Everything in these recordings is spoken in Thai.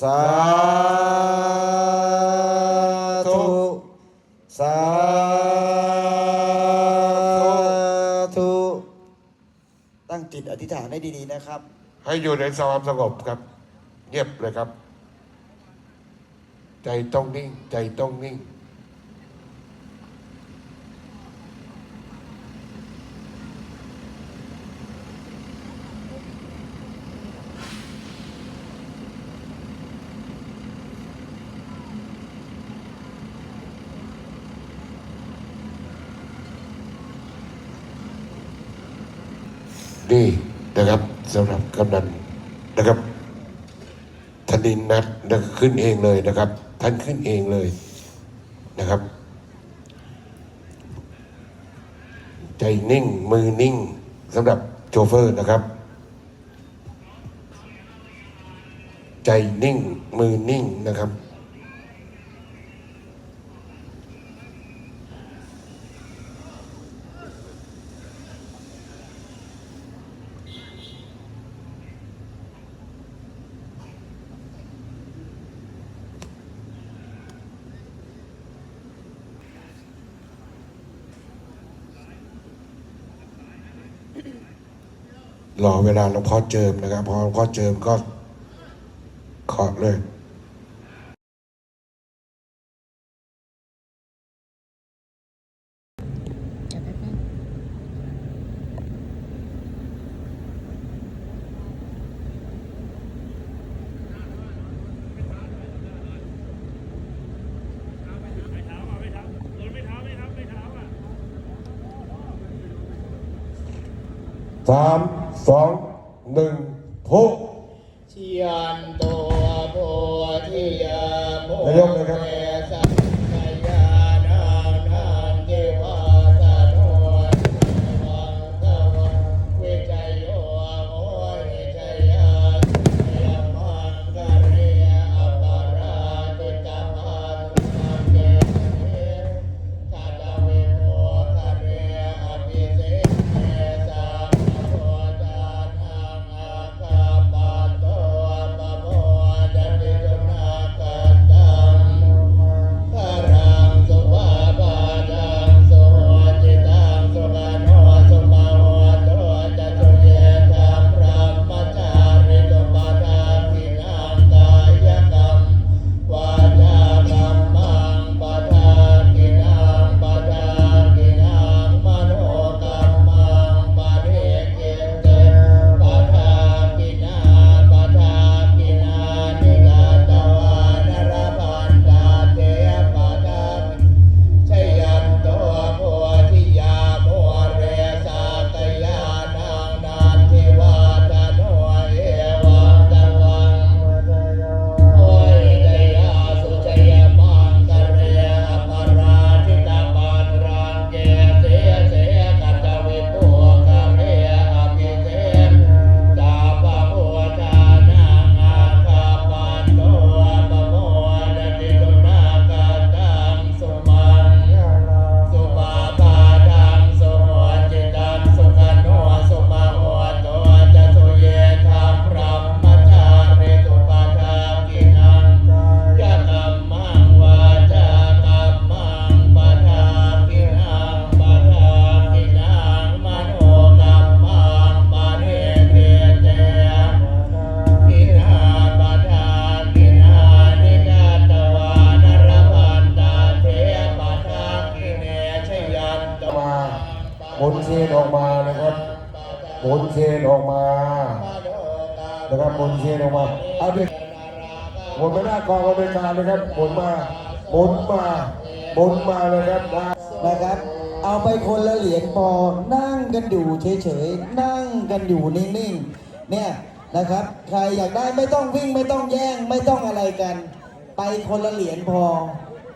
สาธุสาธุตั้งจิตอธิษฐานให้ดีๆนะครับ ให้อยู่ในความสงบครับ เงียบเลยครับ ใจต้องนิ่ง ใจต้องนิ่ง นี่นะครับสำหรับกำนันนะครับธนินนัทนะขึ้นเองเลยนะครับ ท่านขึ้นเองเลยนะครับ ใจนิ่งมือนิ่งสำหรับโชเฟอร์นะครับ ใจนิ่งมือนิ่งนะครับ รอเวลาหลวงพ่อเจิมนะครับพอหลวงพ่อเจิมก็เคาะเลย เดี๋ยวแป๊บนึง สามสองหนึ่งพุกเชียนตัวโพธิยาโมนายกเลยครับ นออกมานะครับหมุนเชนออกมานะครับหมุนเชนออกมาเอาดิหมุนไปหน้ากองบริการนะครับหมุนมาหมุนมาหมุนมาเลยครับมานะครับ เอาไปคนละเหรียญพอนั่งกันอยู่เฉยๆนั่งกันอยู่นิ่งๆเนี่ยนะครับ ใครอยากได้ไม่ต้องวิ่งไม่ต้องแย่งไม่ต้องอะไรกัน ไปคนละเหรียญพอ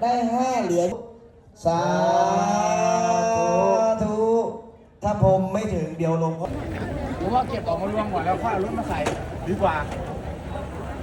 ได้ห้าเหรียญสาธุถ้า ผมไม่ถึงเดี๋ยวลงพ่อผมว่าเก็บออกมารวมก่อนแล้วค่อยเอารถมาใส่ดีกว่า